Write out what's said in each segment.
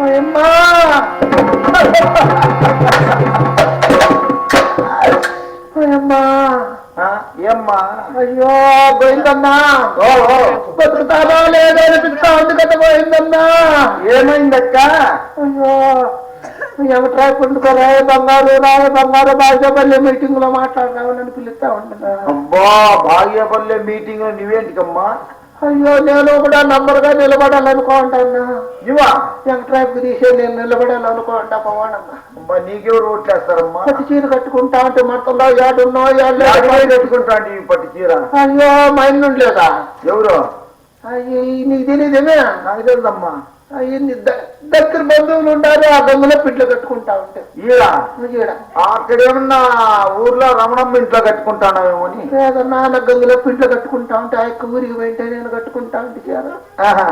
ఏమ్మా? అయ్యో పోయిందమ్మా! బతుకుతానో లేదో అనిపిస్తా ఉంది కదా పోయిందమ్మా! ఏమైందక్క? అయ్యో ఏమిట్రా పుండుకోరా బంగారు రాయ బంగారు భాషపల్లి మీటింగ్లో మాట్లాడరావు నన్ను పిలుస్తా ఉంటున్నా అబ్బా భాగ్యపల్లె మీటింగ్ నువ్వేంటికమ్మా? అయ్యో నేను కూడా నంబర్గా నిలబడాలనుకుంటున్నా ఇవా వెంకట్రాయకు తీసే నేను నిలబడాలనుకుంటా పోవానమ్మా అబ్బా నీకెవరు ఓట్లేస్తారమ్మా పట్టు చీర కట్టుకుంటా అంటే మొత్తంలో ఏడున్నో ఏడు పెట్టుకుంటా ఈ పట్టు చీర? అయ్యో మా ఇల్లు ఉండలేదా? ఎవరు? అయ్యి నీకు తెలియదేమే నాకు తెలుదమ్మా. అయ్యి నీ ద- దగ్గర బంధువులు ఉంటారు ఆ దొంగలో పిట్లు కట్టుకుంటా ఉంటే. ఈడ? ఈడ. అక్కడ ఏమన్నా ఊర్లో రమణమ్మ ఇంట్లో కట్టుకుంటానావేమో అని? నాన్న గంగులో పిండ్లు కట్టుకుంటా ఉంటే ఆ యొక్క ఊరికి పోయింటే నేను కట్టుకుంటా ఉంటే ఆహా.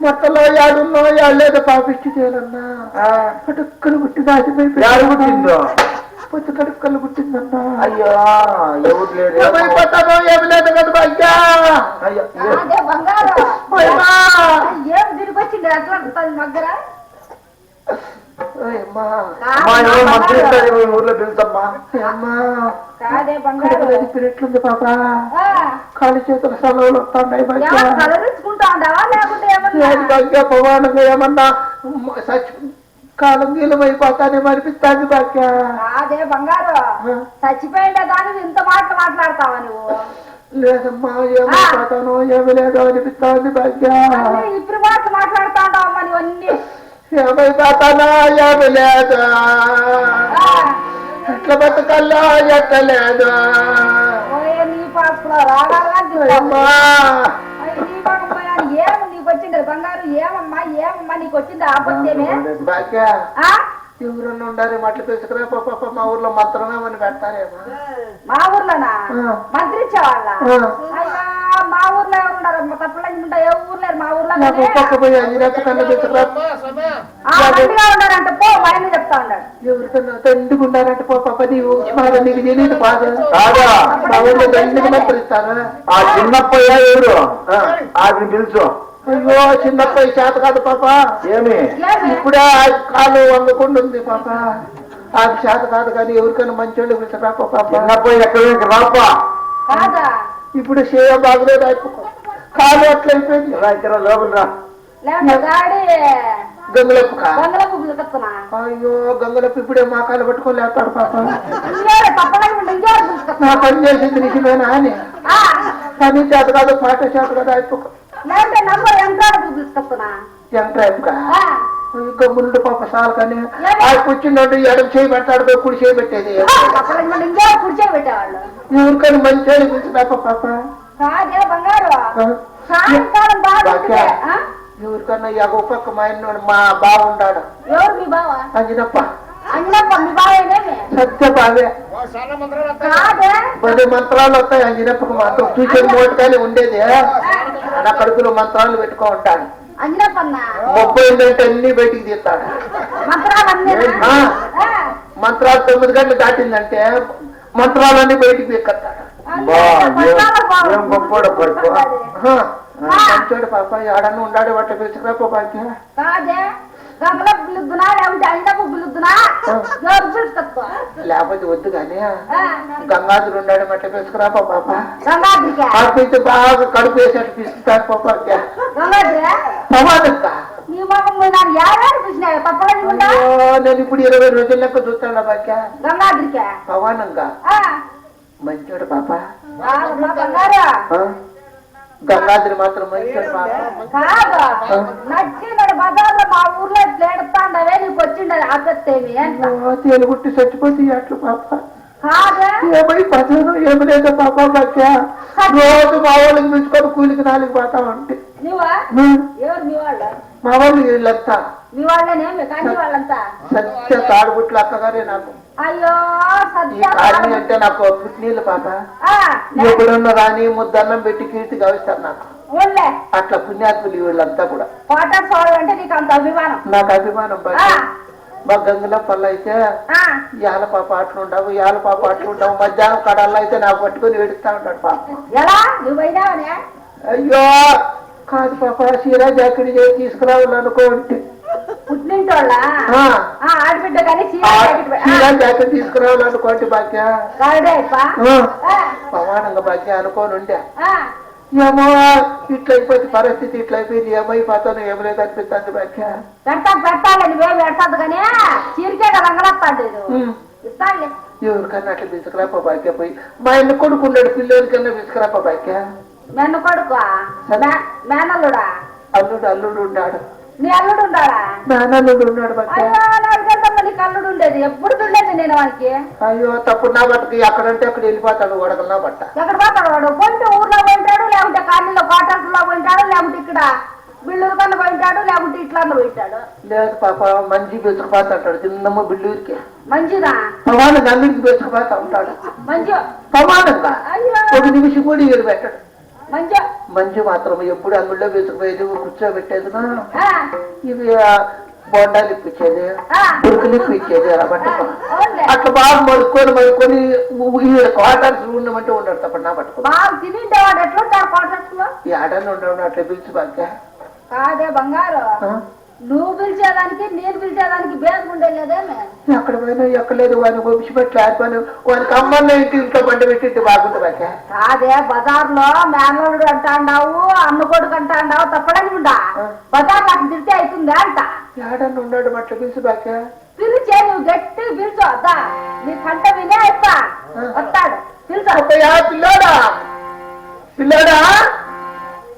మొత్తంలో ఏడున్నో ఏడలేదో పాపిష్టి చేయాలన్నా. కడుక్కలు పుట్టి దాచిపోయి పుట్టిందో పొత్తు కడుక్కలు పుట్టిందన్నా అయ్యో ఎవరు లేరు? ఏమైపోతానో ఏమి లేదు కదా భాగ్యా అయ్యో ఏ- అదే బంగారం. ఓయమ్మా. ఏం తిరిగి వచ్చింది? అట్లా ఉంటుంది మగ్గర ఓయమ్మా. అమ్మా. ఎవరు మంత్రి ఇస్తారు ఈ ఊర్లో పిలుచమ్మా ఓయమ్మా. కాదే కడుపులో బంగారం. తిప్పినట్లుంది పాప? ఆ, కాలు చేతుల సెలవులు ఉండావా? లేకుంటే ఏమన్నా? కాలం నీలం అయిపోతానేమో అనిపిస్తాంది భాగ్య. అదే బంగారం. చచ్చిపోయిండే దానికి ఇంత మాటలు మాట్లాడతావా నువ్వు? లేదమ్మా ఏమైపోతానో ఏమి లేదో అనిపిస్తాంది భాగ్య. అన్నీ ఇప్పుడు మాటలు మాట్లాడుతా ఉంటావమ్మా నువ్వు అన్ని? ఏమైపోతానా ఏమి లేదు ఆ, ఎట్ల బతకల్లా ఎట్టలేదు. నీ పాసుకులో రాగాలు ఏమి నీకు వచ్చింది బంగారు ఏమమ్మా ఏమమ్మా నీకు వచ్చింది ఆపత్తేమే ఎవరన్నా ఉండాలి మట్లు తీసుకురా పాప మా ఊర్లో మాత్రమే అని పెడతారేమో మా ఊర్లోనా? ఆ. మంత్రి ఇచ్చేవాళ్ళ ఆ. అయ్యా మా ఊర్లో ఎవరు ఉన్నారు మా తప్పులంగా ఉంటా ఏ ఊరు లేరు? మా ఊర్లో నాకు ఒక్కొక్క పోయి అంజనేత కన్నా తీసుకురా మందిగా ఉన్నారంటే పో ఆయన చెప్తా ఉన్నాడు. ఎవరికన్నా తండ్రికి ఉండాలంటే పాప నీవు నీకు తెలియదు బాధ కాదా? మా నప్పరిస్తారా ఆ చిన్నప్పయ్య ఎవరు? పిలుచు. అయ్యో చిన్నప్ప చేత కాదు పాప. ఏమి? ఇప్పుడే ఆ కాలు వంగకుండా ఉంది పాప. అది చేత కాదు కానీ ఎవరికైనా మంచోళ్ళు పిలిచరా పాప చిన్నప్పయ్య ఎక్కడ రాపా? ఇప్పుడు చేయ బాగలేదు అయిపో కాలు అట్లయిపోయింది రా ఇక్కడ లోపల రా. గంగులప్పు అయ్యో గంగులప్పు ఇప్పుడే మా కాలు పట్టుకొని లేస్తాడు పాప. నా పని చేసింది నిజమేనా అని. ఆ, పని చేత కాదు పాట చేత కాదు అయిపో లేదంటే నంబర్ ఎంత పిలుచుకొస్తున్నా ఎంత అయిపో ఆ, గమ్మునుండి పాప సాల్ కానీ ఆ కూర్చున్నట్టు ఎడమ చేయి పెడతాడు పోయి కుడి చేయి పెట్టేది. తప్పలేక ఉంటే ఇంకేడు కూర్చో పెట్టేవాళ్ళు. ఎవరికైనా మంచి పిలిచినాప పాప. కాదే బంగారు? ఎవరికన్నా ఒక పక్క మా ఆయన మా బావ ఉన్నాడు ఎవరు మీ బావ? అంజనప్ప. సత్య బావే. పది మంత్రాలు వస్తాయి అంజనప్పకు మాత్రం. చూసే మోటకాయలు ఉండేది. నా కడుపులో మంత్రాలు పెట్టుకో అంజనప్పన్న ముప్పై ఏంటంటే అన్ని బయటికి తీస్తాడు. మంత్రాలు తొమ్మిది గంటలు దాటిందంటే మంత్రాలన్నీ బయటికి ఏం గొప్పోడు పడుకో మంచోడు పాప ఆడను ఉండాడు వాటి పిలుచుకురా పిలుద్దునా లేకపోతే వద్దు కానీ గంగాధుడు ఉన్నాడు మట్ట పిలుచుకురా పాప. ఆడితే బాగా కడుపు వేసేట్టు పిలుచుతారు పాపకి గంగాద్రి సమాధక్క నీ మొహం మీద నాకు యాభై చూసినావు తప్పకుండా అయ్యో నేను ఇప్పుడు ఇరవై రోజుల లెక్క చూస్తాను బాక్య పవానంగా మంచోడు పాప. గంగాధరి మాత్రం కాదు? బజార్లో మా ఊర్లో లేడుతాండవే నీకు వచ్చిండదు అయ్యో, తేలుగుట్టి చచ్చిపోతే అట్లు పాప. కాదే? ఏమై పదను ఏమి లేదు పాప బాక్య రోజు మా వాళ్ళకి పిలుచుకొని కూలికి నాలుగు పోతా ఉంటే మీ. వాళ్ళు? వాళ్ళంతా. సత్య తాడుబుట్లు అక్కగారే నాకు. అయ్యో అంటే నాకు పుట్టినీళ్ళు పాప. ఎప్పుడున్న రాని ముద్దన్నం పెట్టి కీర్తి గవిస్తారు నాకు. అట్లా పుణ్యాత్ములు వీళ్ళంతా కూడా. వాళ్ళంటే నీకు అంత అభిమానం. నాకు అభిమానం మా గంగుల పళ్ళు అయితే యాల పాప అట్లు ఉండవు యాల పాప అట్లు ఉండవు మధ్యాహ్నం కడల్లో అయితే నాకు పట్టుకొని ఏడుస్తా ఉంటాడు పాప. అయ్యో కాదు పాప సిరాజ్ అక్కడి చేసి తీసుకురావాలనుకో ఆడబిడ్డ కానీ జాకెట్ జాకెట్ తీసుకురావాలనుకోండి భాగ్య. ప్రమాణంగా భాగ్య అనుకోని ఉండే. ఆ, ఏమో ఇట్లా అయిపోయింది పరిస్థితి ఇట్లా అయిపోయింది. ఏమైపోతాను ఏం లేదు అనిపిస్తుంది భాగ్య. పెడతాను పెడతాను నువ్వేం పెడతాదు కానీ చీరకే కదా అంగడస్తాడు ఎవరికన్నా అట్లా తీసుకురాప భాగ్య పోయి. మా ఇల్లు కొడుకున్నాడు పిల్లలకన్నా తీసుకురాప భాగ్య. మెన్న కొడుకు మేనల్లుడా? అల్లుడు అల్లుడు ఉన్నాడు. నీ అల్లుడు ఉండాలా మేనల్లుడు ఉన్నాడు అల్లుడు ఉండేది ఎప్పుడు చూడలేదు నేను వానికి అయ్యో తప్పుడు నా బట్టకి అక్కడంటే అక్కడ వెళ్ళిపోతాడు వడకలు నా బట్ట. ఎక్కడ పోతాడు వాడు? పోయింటే ఊర్లో పోయింటాడు లేకుంటే కాలనీలో క్వార్టర్స్లో పోయింటాడు లేకుంటే ఇక్కడ బిల్లులు కన్నా పోయింటాడు లేకుంటే ఇట్లా పోయింటాడు. లేదు పాప మంచి బెసుకుపోతాడు చిన్నమ్మ బిల్లుకి మంచిదా ప్రమాణంగా అన్నింటికి బెసుకుపోతా ఉంటాడు మంచి అయ్యో. ఒక నిమిషం కూడా ఏడు పెట్టాడు. మంచి. మంచి మాత్రం ఎప్పుడు అంగుల్లో వెతుకుపోయేది? కూర్చోబెట్టేది ఇవి బోండాలు ఇప్పించేది. ఆ, పురుకులు ఇప్పించేది అలా పట్టుకో. అవునులే. అట్లా బాగా మడుక్కొని మడుక్కొని క్వార్టర్స్ ఉండమంటే ఉండడు తప్ప నా పట్టుకో. బాగా తినిండేవాడు ఎట్లుంటాడు క్వార్టర్స్లో? ఈ ఆడని ఉండవు అట్లా పిలిచి బాగా కాదే బంగారు. నువ్వు పిలిచేదానికి నేను పిలిచేదానికి భేదం ఉండేలేదేమే ఎక్కడ పోయినా ఎక్కలేదు వాడిని వంశి పెట్టి ఆడిపోయినా వానికి అమ్మన్న ఇంటి ఇంట్లో బండి పెట్టింటి బాగుంది బాగా కాదే బజార్లో మేనలుడు అంటాండావు అన్న కొడుకు అంటాండావు తప్పడానికి ఉండా బజార్ నాకు తిరితే అవుతుందా అంట. ఆడని ఉన్నాడు అట్లా పిలిచి బాగా పిలిచే నువ్వు గట్టిగా పిలిచు వద్దా నీ కంట వినే అయిపా వస్తాడు. పిల్లోడా? పిల్లోడా?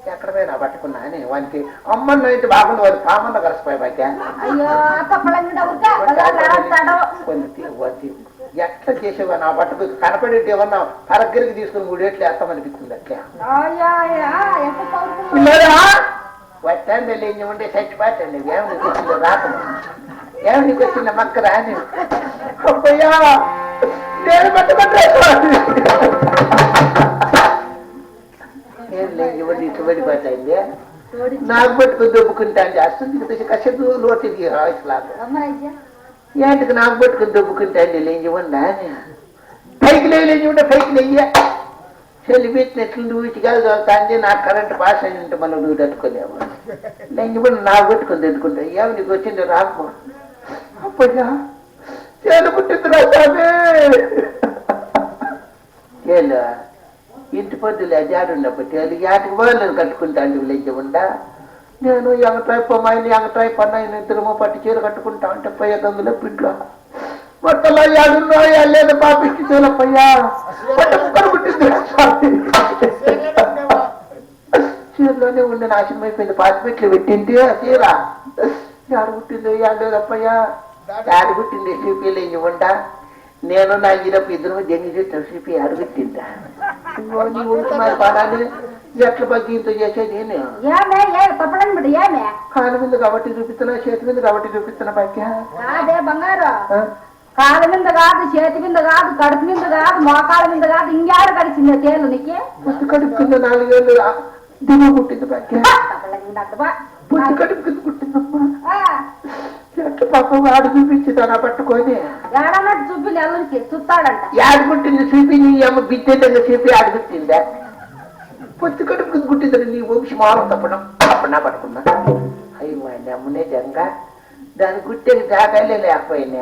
ఎక్కడ పోయినా పట్టుకున్నా అని వానికి అమ్మన్న ఇంటి బాగుంది వాడు పామన్న కలిసిపోయి బాగా అయ్యో తప్పడానికి ఉంటే బజార్లో ఆడతాడు కొన్ని తీ- వద్దు. ఎట్లా చేసేవా నా బట్టకు కనపడేటి ఏమన్నా పరగ్గరికి తీసుకుని మూడేట్లు వేస్తామనిపిస్తుంది అట్లా పిల్లరా వస్తాండి లేని ఉండే చచ్చిపోతండి. ఏమి నీకు వచ్చింది రాక ఏమి నీకు వచ్చింది మక్క రాని అబ్బయ్యా నేను పట్టుకుంటే. ఏం లేదు ఇవ్వండి ఇటు పడిపోతాయింది జోడించు. నాకు పట్టుకుని దొబ్బుకుంటాను చేస్తుంది కసదు రమ్మనయ్యా. ఏంటికి నాకు పట్టుకుని దొబ్బుకుంటాను లేని ఇవ్వండా. పైకి లేని ఉంటే పైకి లేయ్య చెల్లి పెట్టినట్లు నువ్వు ఇటుకాలు చదువుతాంది నాకు కరెంట్ పాస్ అయి ఉంటే మనం నువ్వు తట్టుకోలేవు. లేని ఇవ్వండి నాకు పట్టుకుని తట్టుకుంటా ఏమి నీకు వచ్చింది రాకు అప్పయ్యా చేలు పుట్టింది రా స్వామి. చేలు ఇంటి పొద్దులు అజాడున్నప్పుడు తేలి యాటికి పోయాలని కట్టుకుంటాను లేకుండా నేను ఎంగటాయి పొమ్మాయిని ఎంగటాయి పన్నాయిని ఇద్దరమో పట్టు చీర కట్టుకుంటా అంటే పోయే గంగులో పిట్లో మొట్టలో యాడున్నో లేదు పాపిచ్చి చీలపయ్యా చీరలోనే ఉండి నాశనం అయిపోయింది. పాతిపెట్లు పెట్టింది ఆ చీర. యాడ పుట్టింది యాడలేదప్పయ్యా యాడ పుట్టింది సిపిలు ఇవ్వండా నేను నా ఇరపు ఇద్దరు జంగి చెట్టు సిపి అడుగుట్టిందా నీ ఊరికి మరి పడాలి ఎట్ల బగ్గి ఇంత చేసేది తప్పడానికి కాలు మీద కాబట్టి చూపిస్తున్నా చేతి మీద కాబట్టి చూపిస్తున్నా బాక్య కాదే బంగారు కాళ్ళ మీద కాదు చేతి మీద కాదు కడుపు మీద కాదు మోకాళ్ళ మీద కాదు ఇంగాడ కడిచిందే తేలు నీకు కడుపు కింద నాలుగేళ్ళు దిగు పుట్టింది అడ్డబా. పుట్టి కడుపు కింద పుట్టిందమ్మా ఆ, ఎట్ల పాపం ఆడు చూపించిందా పట్టుకొని. ఏడన్నట్టు చూపి నెలకి చూస్తాడంట యాడు పుట్టింది చూపి నీ అమ్మ బిడ్డగా చూపి ఆడు పుట్టిందా పొత్తి కడుపు కింద నీ వంశీ మారం తప్పడం. తప్పనా పట్టుకున్నా. అయ్యి మా అమ్మనే జంగా. దాని గుట్టేకి జాగాలే లేకపోయినా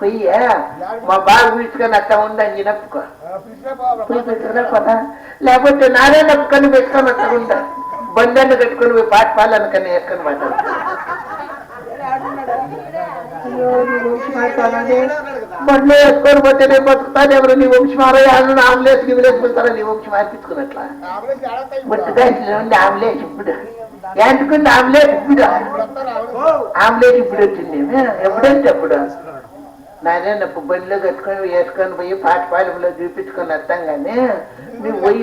పొయ్యి మా బాగా పీల్చుకొని అట్లా ఉందని చిన్నప్పుకో పోయి పెట్టుకున్నా పదా. లేకపోతే నానే నప్పుకొని పెట్టుకొని అట్లా ఉంటా బండాన్ని కట్టుకొని పోయి పాట పాలనుకని ఎక్కని పడ్డాను అయ్యో, నీ వంశీ మాట్లాడాలి. బండ్లో వేసుకొని పోతే నేను బతుకుతాను ఎవరు? నీ వంశీ మారయ్య ఆమ్లేసి గిమిలేసుకుంటారా నీ వంశీ మార్పించుకున్నట్లా ముట్టుగా ఉండి ఆమ్లేట్ ఇప్పుడు? ఏంటుకుంది ఆమ్లేట్ ఇప్పుడు? ఆమ్లేట్ ఇప్పుడు వచ్చింది ఎప్పుడంటే అప్పుడు? నానేనప్పుడు బండిలో కట్టుకొని వేసుకొని పోయి పాఠపాలెంలో చూపించుకొని వస్తాం కానీ నువ్వు పోయి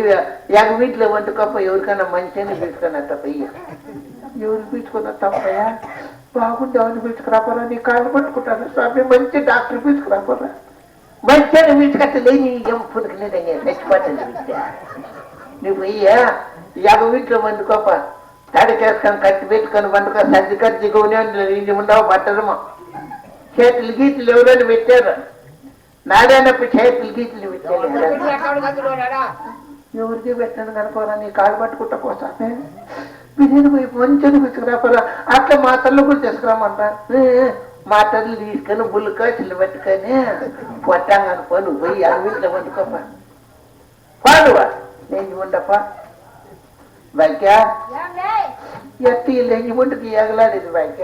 ఎగవీటిలో వండుకోప ఎవరికైనా మంచిని తీసుకొని వస్తా పోయి ఎవరు పీల్చుకొని వస్తామయ్యా ఎవరిని పీల్చుకురాపోరా నీ కాళ్ళు పట్టుకుంటాను స్వామి మంచి డాక్టర్ పీల్చుకురాపోరా మంచిగా పీల్చుకొస్తే నీ ఏం పునుకునేదని చచ్చిపోతుంది విద్య నువ్వు పోయి ఎగవీటిలో వండుకోప తడికేసుకొని కట్టి పెట్టుకొని వండుకో సర్ది కట్టి దిగునే ఉండవు పట్టడము చేతులు గీతులు ఎవరైనా పెట్టారు? నాడైనప్పుడు చేతులు గీతులు పెట్టారు. ఎవరికి పెట్టాను కనుకోరా నీ కాళ్ళు పట్టుకుంటా కోసమే బిర్యానీ పోయి మంచిగా తీసుకురా అట్లా మా తల్లు కూడా తీసుకురామంట. ఏ, ఏ, మా తల్లి తీసుకొని బుల్లుక చిల్లు పెట్టుకొని పొట్టాంగని పను పోయి అడవిట్లో వండుకోప. పాడువా. నేను ఉండప్ప భాగ్య ఎత్తి లేని వంటకి ఎగలాడేది భాగ్య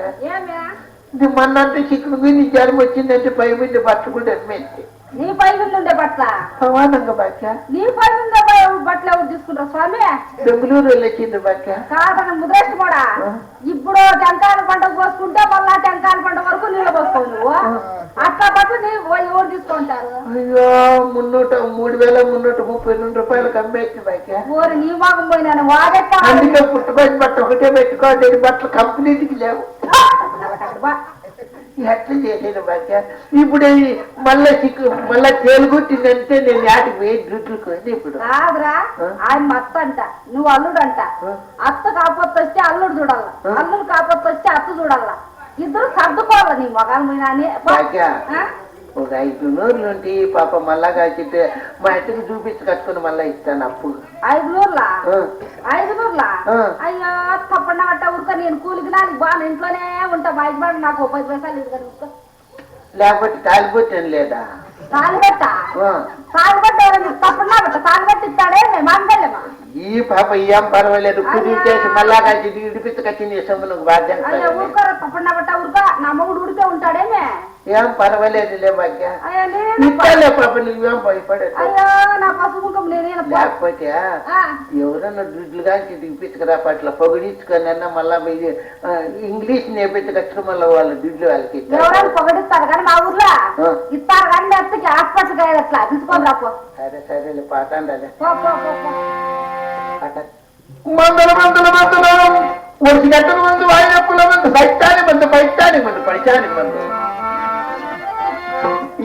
ఏమే ఇది మన్నంటే చిక్కుడు మీద జ్వరం వచ్చిందంటే పై మీద పట్టుకుంటే అమ్మేసి నీ పై మీద ఉండే బట్ల? సమానంగా భాగ్య నీ పై మీద ఉండే బట్టలు ఎవరు తీసుకుంటారు స్వామి? బెంగళూరు వెళ్ళొచ్చింది భాగ్య కాదన ముద్రేష్ కూడా. ఇప్పుడు టెంకాయల పంట పోసుకుంటే మళ్ళా టెంకాయల పంట వరకు నీళ్ళు పోసుకోవు నువ్వు. అట్లా బట్టలు నీ ఎవరు తీసుకుంటారు? అయ్యో మున్నూట మూడు వేల మున్నూట ముప్పై రెండు రూపాయలకు అమ్మేసి భాగ్య ఊరు నీ మాగం పోయినాను వాగెట్టా అందుకే పుట్టుకొని బట్ట ఒకటే పెట్టుకోండి బట్టలు కంపెనీకి లేవు. ఎట్లా చేసేది భాగ్య ఇప్పుడు మళ్ళా చిక్కు మళ్ళా తేలుగుట్టిందంటే నేను యాటికి వేయి డ్యూటీకి పోయింది ఇప్పుడు. కాదురా ఆయన మత్త అంట నువ్వు అల్లుడు అంట అత్త కాకపోతే వస్తే అల్లుడు చూడాల? అల్లుడు కాకపోతే వస్తే అత్త చూడాల? ఇద్దరు సర్దుకోవాలి నీ మొగాలు ఆ? ఒక ఐదు నూరులు ఉంటే పాప మళ్ళా కాచితే మా ఇంటికి చూపించి కట్టుకొని మళ్ళా ఇస్తాను అప్పు. ఐదు నూర్లా? ఐదు నూర్లా. అయ్యో తప్పండి అట్ట ఊరుక నేను కూలికి నాలుగు బాగా ఇంట్లోనే ఉంటా. బయట పడి నాకు పది పైసలు ఇది కదా లేకపోతే తాలిపోతాను లేదా? తప్పండా ఇస్తాడే? మేము అందలేమా ఈ పాప ఏం పర్వాలేదు. కుదిరిచేసి మళ్ళా కాచి ఇడిపించకొచ్చింది సొమ్మునకు బాధ్యం అయ్యో ఊరుకోరా తప్పండా నా మొగుడు ఉడికే ఉంటాడేమే? ఏం పర్వాలేదులే భాగ్య అయ్యో నేను ఇస్తాలే పాప నువ్వేం భయపడదు అయ్యో నా పసుపు కుంకుమ నేనే లేకపోతే ఎవరన్నా దుడ్లుగా దిగిపించుకురా పట్ల పొగిడించుకొని అన్న మళ్ళా మీరు ఆ, ఇంగ్లీష్ నేర్పించవచ్చు మళ్ళీ వాళ్ళ దుడ్లు వాళ్ళకి ఇస్తారు. ఎవరైనా పొగడిస్తారు కానీ మా ఊర్లో ఆ. ఇస్తారు కానీ నెత్తకి హాస్పిటల్ అయ్యేది అట్లా తీసుకొని రాపో సరే సరేలే పాతండి పో, పో, పో, పో. మందుల మందుల మందులు ఒడిసి గంటల మందు వాయినప్పుల మందు బయటాని మందు బయటాని మందు పైటాని మందు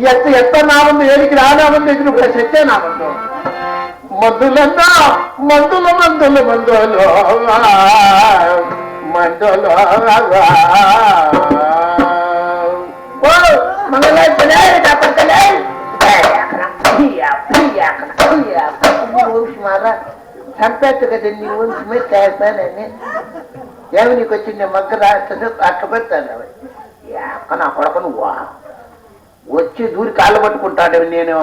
ఎత్త ఎత్త నా ముందు ఏడికి రానా ముందు ఎదురు సత్య నా ముందు. మందులన్నా మందుల మందుల మందులు. మందులు. ఓ మంగళాచలే పక్కలే మారా చంపేట్టు కదా నీ వంశ మీద చేస్తానని ఏమి నీకు వచ్చింది మగ్గ రాస్తుంది అట్ట పెడతాను. అక్క నా కొడక నువ్వా వచ్చి దూరి కాళ్ళు పట్టుకుంటాడు. నేను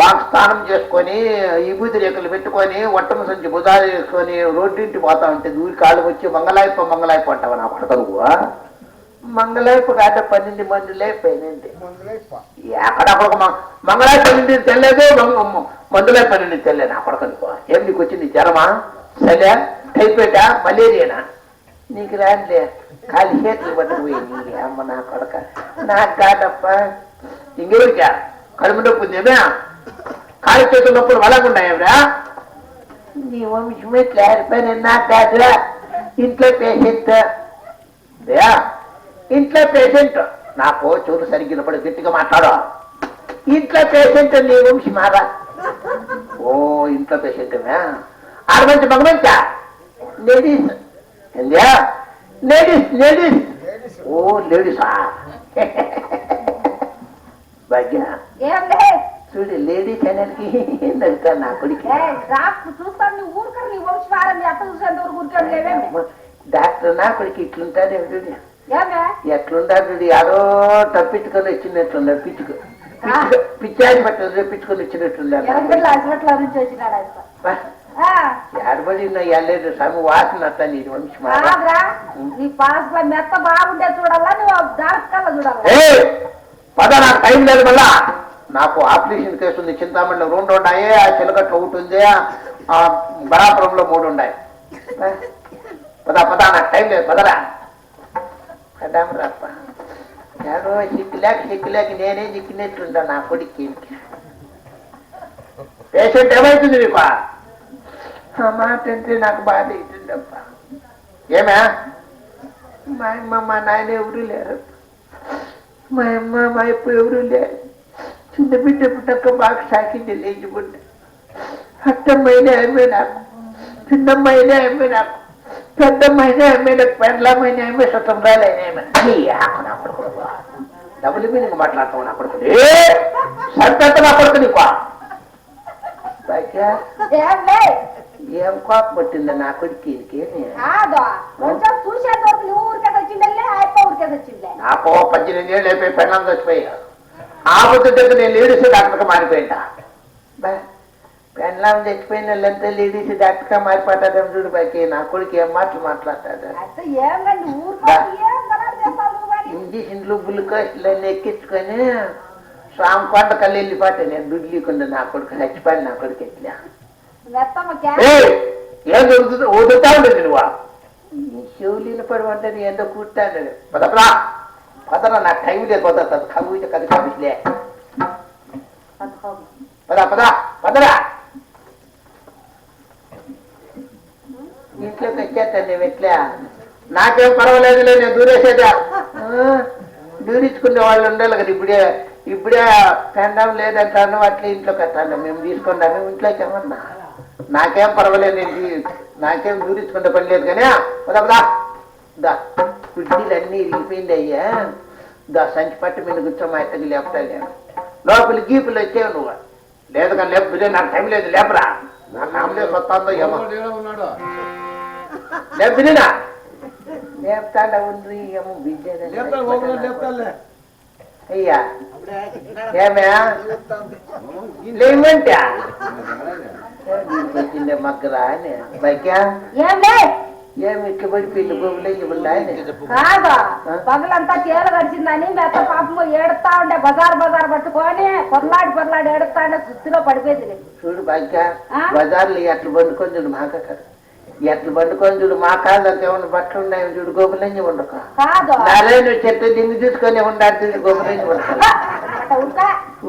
బాగా స్నానం చేసుకొని విభూతి రేకులు పెట్టుకొని వట్టమ సంచి బుధాలు వేసుకొని రోడ్డింటి పోతా ఉంటే దూరి కాళ్ళు వచ్చి మంగళాయప్ప మంగళాయప్ప అంటావా నా కొడక నువ్వా మంగళాయప్ప కాట పన్నెండు మంది లేకపోయినండి ఎక్కడక్కడ మంగళాయ పన్నెండు తెల్లదు మందులై పన్నెండు తెల్లే నా నువ్వు ఏం నీకు వచ్చింది జ్వరమా? సరే టైఫాయిడా మలేరియానా? నీకు రాదులే. ఖాళీ చేతులు పట్టుకుపోయి నీ అమ్మ నా కొడక. నాకు కాదప్ప. ఇంకెవరికా కడుపు నొప్పి ఉందేమే కాలి చేతులు నొప్పులు వలగుండాయవరా నీ వంశమే నాకు కాదురా. ఇంట్లో పేషెంట్ ఇంట్లో పేషెంట్ నాకు చూడు సరిగ్గినప్పుడు గట్టిగా మాట్లాడు. ఇంట్లో పేషెంట్ నీ వంశీ మారా ఓ ఇంట్లో పేషెంట్ ఆరు మంచి మగ మంచా? లేడీస్ లేడీస్ లేడీస్ ఓ లేడీసా భాగ్య ఏం చూడు అనేది నవ్వుతా నా కొడుకు చూస్తాను నీ ఊరుకరు నీ వంశ వారని ఎట్ట చూసేంత వరకు ఊరికే లేవేమి డాక్టర్ నా కొడుకు ఇట్లుంటాడు ఏమే ఎట్లుండాడు యారో తప్పించుకొని వచ్చినట్లున్నాడు పిచ్చుకు పిచ్చాడి బట్టలు తెప్పించుకొని వచ్చినట్లున్నాడు ఎనకబెట్ల హాస్పిటల్ నుంచి వచ్చినాడు ఆయన ఆ, ఏడబడి వెళ్ళలేదు స్వామి వాసన అట్లా నీ వంశీ నీ పాస్ మెత్త బాగుంటే చూడాలా నువ్వు డాక్టర్ చూడాలా పద నాకు టైం లేదు మళ్ళా. నాకు ఆపరేషన్ కేసు ఉంది చింతామణిలో రెండు ఉన్నాయి ఆ చిలకట్లో ఒకటి ఉంది ఆ బరాపురంలో మూడు ఉన్నాయి. పద పద నాకు టైం లేదు పదరా. పదామరాప్ప సిక్కులేక సిక్కులేక నేనే చిక్కినట్లుంటా నా కొడుక్కి. పేషెంట్ ఏమైతుంది నీకు? ఆ మాట అంటే నాకు బాధ అవుతుందప్ప ఏమే? మా అమ్మ మా నాయన ఎవరు లేరు మా అమ్మ మా అప్ప ఎవరు లే. చిన్న బిడ్డ పుట్టక మాకు సాకింది లేచిపోండి అత్తమ్మైనా ఆమె నాకు. చిన్నమ్మైనా ఆమె నాకు. పెద్దమ్మైనా ఆమె నాకు. పెండ్లమ్మైన ఆమె స్వతంత్రాలైన రాలేనే డబ్బులు మీద నీకు మాట్లాడతావు నా కొడుకు ఏ? నా కొడుకు నీకు ఏం కోపం పట్టింది నా కొడుకు కాదు. కొంచెం నువ్వు ఊరికే ఊరికే వచ్చిండే నాకు పద్దెనిమిది ఏళ్ళు అయిపోయి పెళ్ళం చచ్చిపోయా. ఆ బుద్ధి దగ్గర నేను లేడీస్ డాక్టర్గా మారిపోయిందా? బా, పెళ్ళం చచ్చిపోయిన వాళ్ళంతా లేడీస్ డాక్టర్గా మారిపోతాడేమో చూడు బాకి నా కొడుకు ఏం మాటలు మాట్లాడతాడు? ఇంజక్షన్లు గ్లూకోస్లు అన్ని ఎక్కించుకొని స్వామి కొండ కళ్ళు వెళ్ళిపోతాయి నేను దుడ్డు లేకుండా నా కొడుకు చచ్చిపోయి నా కొడుకు ఎట్లా? ఏం దొరుకుతుంది వదులుతా ఉండదు నువ్వు నీ చెవులిన నేను ఎంతో కూర్తాడు పదపరా పదరా నాకు టైం లేదు పద కబు కథ కబిలే పద పద పదరా ఇంట్లో తెచ్చేస్తాను ఎట్లా? నాకేం పర్వాలేదులే నేను దూరేసేదా దూరించుకునే వాళ్ళు ఉండాలి కదా ఇప్పుడే ఇప్పుడే పెండం లేదంటాను అట్లా ఇంట్లో కట్టాను మేము తీసుకున్నాము ఇంట్లోకి ఏమన్నా? నాకేం పర్వాలేదు నేను నాకేం దూరించుకునే పని లేదు కానీ పదా పదా. దా కుర్చీలు అన్నీ ఇరిగిపోయింది అయ్యా దా సంచి పట్టు మీద కూర్చో మా ఇద్దరికి లేపుతా నేను. లోపల గీపులు వచ్చావు నువ్వు. లేదు కానీ లేపు నాకు టైం లేదు లేపరా. నాకు ఆమ్లేస్ వస్తుందో ఏమో. లేపినా లేపుతాడా ఉండ్రి ఏమో బిడ్డ అయ్యా. ఏమే? లేమంటే మగ్గరా అని బైక్యా ఏమి పిల్లి ఇవ్వండి కాదు. పగలంతా చీర గడిచిందని మెత్త పాపము ఏడుస్తా ఉండే బజార్ బజార్ పట్టుకొని పొరలాడి పొరలాడి ఏడుస్తా ఉండే సుత్తిలో పడిపోయింది. చూడు బాగ్య ఆ? బజార్లో ఎట్ల బండుకొని చూడు మాక ఎట్ల బండుకొని చూడు మా కాళ్ళకి ఏమన్నా బట్టలు ఉన్నాయి చూడు గోపులంజి ఉండక. కాదు. నారాయణ చెట్టు దింగి తీసుకొని ఉండాలి చూడు గోపులంజి ఉండక.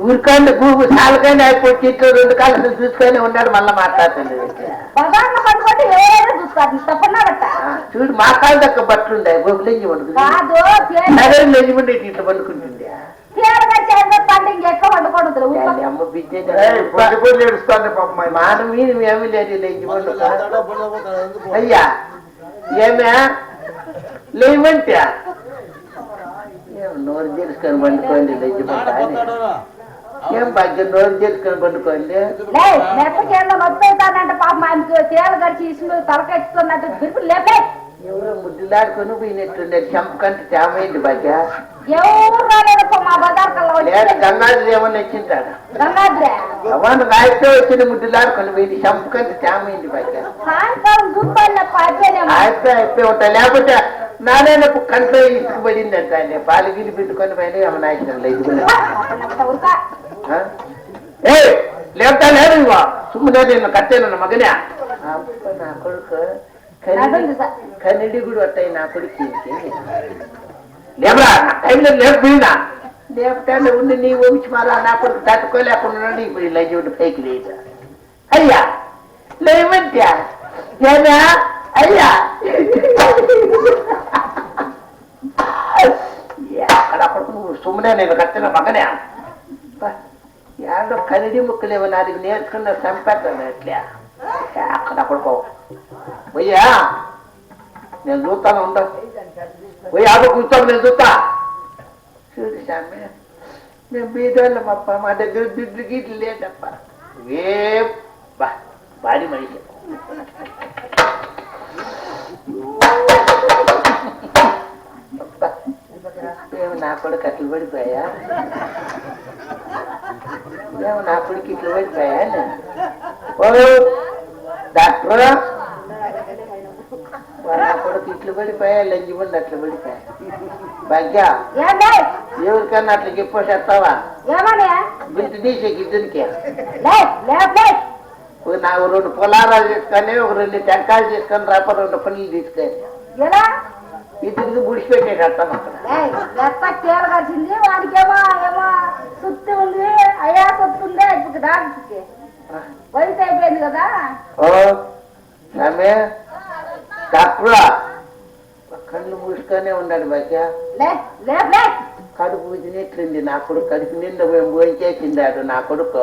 ఊరికండి గూగు సాలకైనా అయిపోయి ఇట్లా రెండు కాళ్ళు చూసుకొని ఉన్నాడు మళ్ళీ మాట్లాడుతుంది. చూడు మా కాళ్ళ దగ్గర బట్టలు ఉన్నాయి గోపులంజి ఉండదు కాదు చీర- నగరం నిజమండి ఇట్లా పండుకుంటుంది చీర గడిచి ఏడుస్తా ఇంక ఎక్కువ వండుకోవద్దు ఊరుకో దాని అమ్మ బిడ్డ పొద్దు పొద్దు ఏడుస్తాను పాపం మా మాన మీద ఏమీ లేదు లెంజి పండుగ అయ్యా ఏమే లేవంటే? నోరు తెలుసుకొని పండుకోండి లెంజి ఏం భాగ్యం నోరు తెలుసుకొని పండుకోండి మెత్తకేళ్ళ మెత్తకి ఏదో నొప్పి అవుతానంటే పాపం ఆయనకు చీర గడిచి ఇసులు తలకెచ్చుతున్నట్టు బిరుపు లేపే ఎవరో ముద్దులాడుకొని పోయినట్టుండే చెంపకంటే తేమైంది భాగ్య ఎవరు రాలేదు మా బజార్ లేదు వచ్చి ఏమన్నా వచ్చింటాడు అవన్నీ వచ్చిన ముద్దులాడుకొని పోయింది చెంపకంటే తేమైంది భాగ్య సాయంకాలం చూసుకోలేప్ప అయిపోయినేమో అయిపోయి అయిపోయి ఉంటాయి లేకపోతే నారాయణకు కంట్లో ఇసుకుపడిందంట అండి. పాలగిలి పెట్టుకొని పైన యమనాయకుడు ఏ లేపుతా లేదు ఇవా సుమ్మదే నిన్ను కట్టేను మగనే. అప్ప నా కొడుకు కన్నడి కూడా వస్తాయి నా కొడుకు లేబరా టైంలో లేకపోయినా లేపటాన్ని ఉండి నీ వంచి మారా నా కొడుకు తట్టుకోలేకుండా ఇప్పుడు ఇలా చూడు పైకి లేదు అయ్యా లేవంటే? ఏనా అయ్యా. అక్కడ నువ్వు సుమ్మనే నేను కట్టిన మగనే ఏదో కనిడి ముక్కలేవు నాది నేర్చుకున్న సంపెట్టాను ఎట్లా అక్కడ కొడుకో పోయా నేను చూస్తాను ఉండ పోయి ఆడ కూర్చోను నేను చూస్తా చూడు స్వామి మేము బీదోళ్ళం అప్ప మా దగ్గర దుడ్డు గీట్లు లేదప్ప ఏ భారీ మనిషి. నా కొడుకు అట్లు పడిపోయా ఏమో నా కొడుకు ఇట్లా పడిపోయా ఓ డాక్టర్ నా కొడుకు ఇట్లు పడిపోయా లంచి బండి అట్లా పడిపోయా భాగ్య ఏండే ఎవరికన్నా అట్లా చెప్పేసేస్తావా ఏమని గుంటు తీసే గిద్దరికి లే లేపే నాకు రెండు పొలారాలు తీసుకొని ఒక రెండు టెంకాయలు తీసుకొని రాప రెండు పనులు తీసుకొని ఇద్దరికి బుడిసి పెట్టేటట్టాను అక్కడ చీర కట్టింది వాడికేమో ఏమో సుత్తి ఉంది అయ్యా సుత్తి ఉంది ఇప్పుడు డాక్టర్కి వయసు అయిపోయింది కదా. డాక్టరా? కళ్ళు మూసుకొనే ఉన్నాడు లే కడుపు తినేట్లుంది నా కొడుకు కడుపు నిండా మేము భోంచేసిందాడు నా కొడుకు.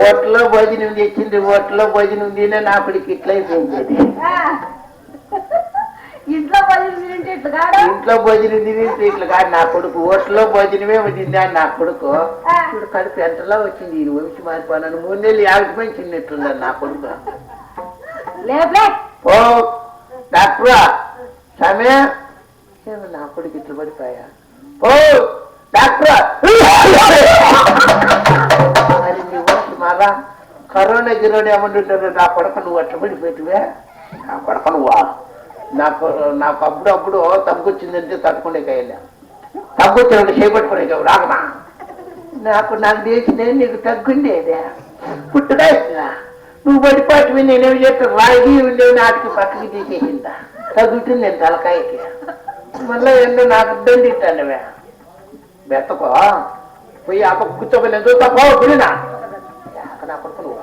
ఓట్లో భోజనం తెచ్చింది ఓట్లో భోజనం తినే నా కొడుకు ఇట్లయిపోయింది. ఇంట్లో పని తింటే ఇట్లు కాడు ఇంట్లో భోజనం ఇట్లా కాదు. నా కొడుకు ఓట్లో భోజనమే తిన్నాడు నా కొడుకు. ఇప్పుడు కడుపు ఎంతలా వచ్చింది? ఈ వంశీ మారిపోయినాను మూడు నెలలు యాభై మంది చిన్నట్లున్నాడు నా కొడుకు. ఓ డాక్టరా సమయ నా కొడుకు ఇట్లా పడిపోయా? ఓ డాక్టరా. మరి నీ ఊరికి మారా కరోనా గిరోనా ఏమంటుంటారు నా కొడక నువ్వు అట్లా పడిపోయివే నా కొడక నువ్వా? నాకు నాకు అప్పుడు అప్పుడు తగ్గుచ్చిందంటే తట్టుకునే కాయలే తగ్గుచ్చినట్టు చేపట్టుకునే కావు రాకనా నాకు నాకు చేసిన నీకు తగ్గుండేదే. పుట్టుగా నువ్వు పడిపాటు నేనేమి చేస్తాను రాగి ఉండేవి నాటికి పక్కకి తీసేసిందా? తగ్గుతుంది నేను తలకాయకి. మళ్ళీ ఎన్నో నాకు దండిస్తానువే బెత్తకో పోయి ఆ పక్క కూర్చోపోయి నేను చూస్తా పో గుడినా. నా కొడుకు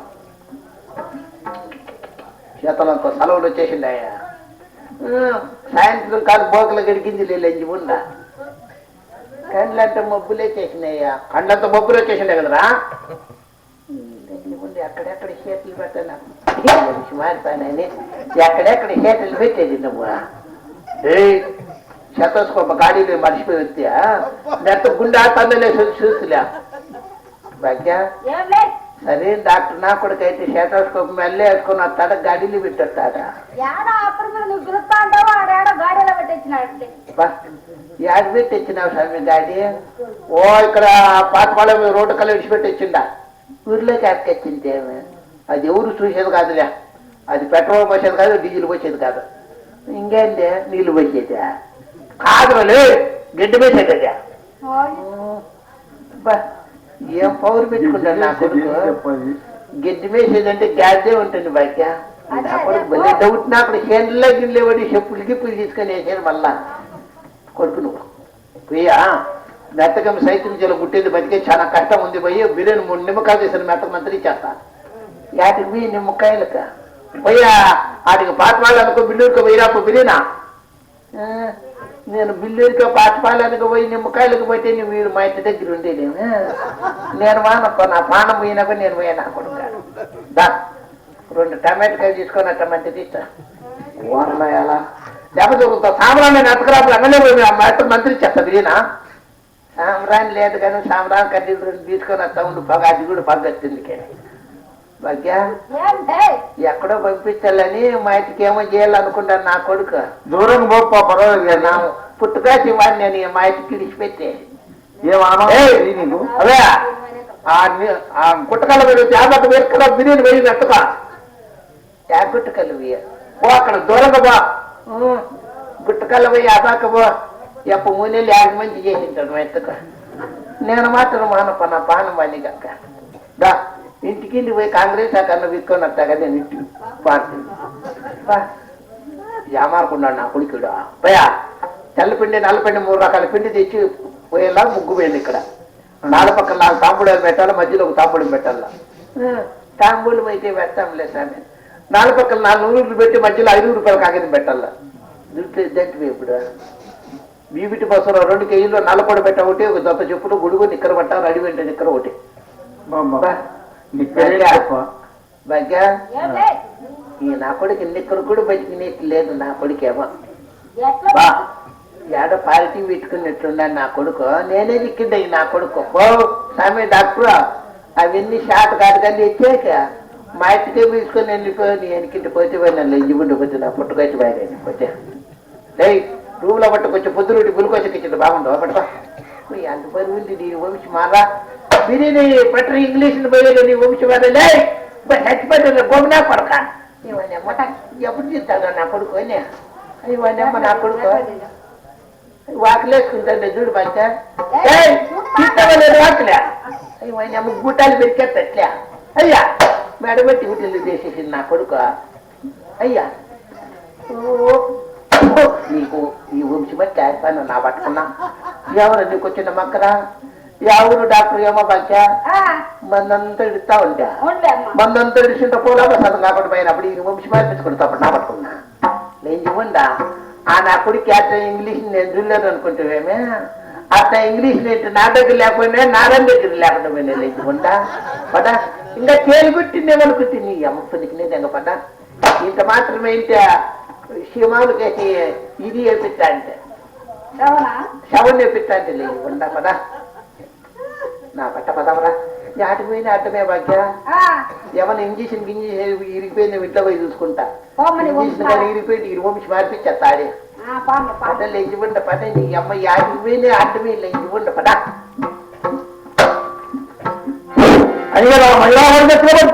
చేతలంతా సెలవులు వచ్చేసిందయ్యా సాయంత్రం కాదు బోకలు గడికింది లేంచి ఉండా కళ్ళంటే మబ్బులే చేసినాయ్యా. కండ్లంతా మబ్బులు వచ్చేసిండే కదరా? ముందు ఎక్కడెక్కడ చేతులు పెట్టాను మారిపోయినాయని ఎక్కడెక్కడ చేతులు పెట్టేది నువ్వు? శతస్కోప గాడీలో మర్చిపోయి వస్తే నెత్త గుండె తందలే చూస్తులే. భాగ్య? సరే డాక్టర్ నా కొడుకు అయితే శతస్కోపం వెళ్ళి వేసుకుని తడ గాడీలు పెట్టేస్తాడా? యాడ్ పెట్టి ఇచ్చినావు స్వామి గాడి? ఓ ఇక్కడ పాతపాలెం రోడ్డు కల్లా విడిచిపెట్టి ఇచ్చిండా ఊర్లోకి ఎక్కొచ్చింది అది ఎవరు చూసేది కాదులే. అది పెట్రోల్ పోసేది కాదు డీజిల్ పోసేది కాదు. ఇంకేంటి? నీళ్ళు పోసేది. కాదులే గడ్డి పోసేదా ఏం పౌరు పెట్టుకుంటాడు నా కొడుకు? గడ్డి మేసేదంటే గ్యాసే ఉంటుంది బయట నా కొడుకు భలే డౌట్ నాకు చేనులో గిన్నె పడి చెప్పులు గిప్పులు తీసుకొని వేసాను మళ్ళా. కొడుకు నువ్వు పోయా మెత్తకం సైకిల్ జల గుట్టేది బతికే చాలా కష్టం ఉంది పోయి బిర్యానీ మూడు నిమ్మకాయలు చేసిన మెత్తక మంత్రి చేస్తా. యాటికి పోయి నిమ్మకాయలక? పోయా వాటికి పాతపాలు అనుకో బిల్లూరుకో పోయిరాపు బిర్యానా? నేను బిల్లూరికో పాతపాలనుకో పోయి నిమ్మకాయలకు పోతే నువ్వు వీడు మా ఇంటి దగ్గర ఉండేదేమి. నేను వానప్ప నా పానం పోయినాక నేను పోయినా కొడుకు దా రెండు టమాటకాయలు తీసుకొని అట్ట మంచి ఎలా? దెబ్బ దొరుకుతా సాంబ్రాన్ని అన్నలే పోయి ఆ మంత్రి చేస్తా బిర్యానా సాంబ్రాన్ని లేదు కానీ సాంబ్రాన్ కట్టి తీసుకొని వస్తా ఉండు పగ అది కూడా పగ్గొచ్చింది భాగ్య? ఎక్కడో పంపించాలని మా ఇంటికి ఏమో చేయాలనుకుంటాను నా కొడుకు. దూరంగా పోప్పా పర్వాలేదు నా పుట్టుకాసి వాడిని నేను మా ఇంటికి విడిచిపెట్టే నీకు అవే ఆ మీద జాగ్రత్త వేసుకున్న బిర్యానీ పోయి నెట్టుకో యా గుట్టకల్లు పోయి పో అక్కడ దూరంగా. గుట్టకల్ల పోయి అదాక పో. ఎప్ప మూనెళ్ళు యాభై మంది చేసింటాడు మెత్తక నేను మాత్రం మానప్ప నా పానం వాణి కక్క దా. ఇంటికి పోయి కాంగ్రెస్ ఆ కన్నా విక్కొని వస్తాగా నేను ఇంటికి. పార్టీ. బా. యామారుకున్నాడు నా కొడుకుడు? పోయా తెల్లపిండి నల్లపిండి మూడు రకాల పిండి తెచ్చి పోయేలా ముగ్గు పోయింది ఇక్కడ. నాలుగు పక్కన నాలుగు తాంబూలాలు పెట్టాలి మధ్యలో ఒక తాంబూలం పెట్టాల? తాంబూలం అయితే పెట్టాంలే స్వామి. నాలుగు పక్కన నాలుగు నూరులు పెట్టి మధ్యలో ఐదు రూపాయల కాగితం పెట్టాల? దుడ్డు దంటివి ఇప్పుడు. బీబిటి బస్సులో రెండు కేజీలు నల్లపొడి పెట్ట ఒకటి ఒక దొత్త చెప్పులు గుడుగు నిక్కర పట్టాలి అడిగి వెంట నిక్కర ఒకటి. భాగ్య ఈ నా కొడుకు నిక్కరు కూడా బతికినట్టు లేదు నా కొడుకేమో. బా. ఏడో పార్టీ పెట్టుకున్నట్లున్నాను నా కొడుకు. నేనే దిక్కిండ నా కొడుకు. పో స్వామి డాక్టర్. అవన్నీ షాట్ కాదు కానీ ఎచ్చాక మా ఇంటికే తీసుకొని వెళ్ళిపోయి నీ వెనకింటి పోతే నన్ను ఇవ్వండి పోతే నా పుట్టుకొచ్చి బయట పోతే. డై రూమ్లో పట్టుకొచ్చి పొద్దునుండి గురికొచ్చి ఇచ్చింది బాగుండవు? పట్టుకో. అంత పని ఉంది నీ వంశీ మారా ఇంగ్లీష్ పోయేది నీ వంశీ మారా లే చచ్చిపోతుంది గోమినా కొడక? ఇవన్నీ అమ్మ ఎప్పుడు తింటాడు నా కొడుకు? అని ఇవన్నీ అమ్మ నా కొడుకు? వాకిలేసుకుంటాను చూడు పంచ. తీసుకోలేదు వాకిలే? ఇవన్నీ అమ్మ గుట్టాలు పెరికెత్తట్లే అయ్యా మెడబెట్టి గుట్టలు చేసేసింది నా కొడుకు. అయ్యా నీకు ఈ వంశీ బట్టి నా పట్టుకున్నా. ఎవరు నీకు వచ్చిన మక్కరా? ఏమో పంచ ఆ, మందంతా ఇడుతా ఉంటా మందంతా ఇడిచింటే పోలాగా సగం కాకుండా పోయినప్పుడు ఈ వంశీ మార్పించుకుంటా అప్పుడు నా పట్టుకున్నా నేను ఇవ్వండా ఆ నా కొడుకు అట్లా ఇంగ్లీష్ నేను చూడలేదు అనుకుంటావేమే అట్లా ఇంగ్లీష్ నేర్చు నా దగ్గర లేకపోయినా నారాయణ దగ్గర లేకుండా పోయినా నేను ఇవ్వండా పదా ఇంకా తేలిగుట్టిందేమనుకుంటే నీ అమ్మ పొందికినేది ఎంగ పదా ఇంత మాత్రమే ఇంత శివాలు ఇది వేపిస్తా అంటే అవునా శవం వేపిస్తా అంటే లేదు ఉండా పదా నా పట్ట పదవరా ఆటకు పోయిన ఆటమే భాగ్య. ఆ, ఏమన్నా ఇంజక్షన్ గింజ ఇరిగిపోయింది ఇంట్లో పోయి చూసుకుంటా. ఇంజక్షన్ ఇరిగిపోయింది ఇరు వంశి మార్పించేస్తా ఆడే ఆ, పోమ్మ, పోమ్మ. పద లేచిపోండి పద నీ అమ్మ ఆటకు పోయిన ఆటమే లేచిపోండి పద. అయ్యా మహిళా వర్గ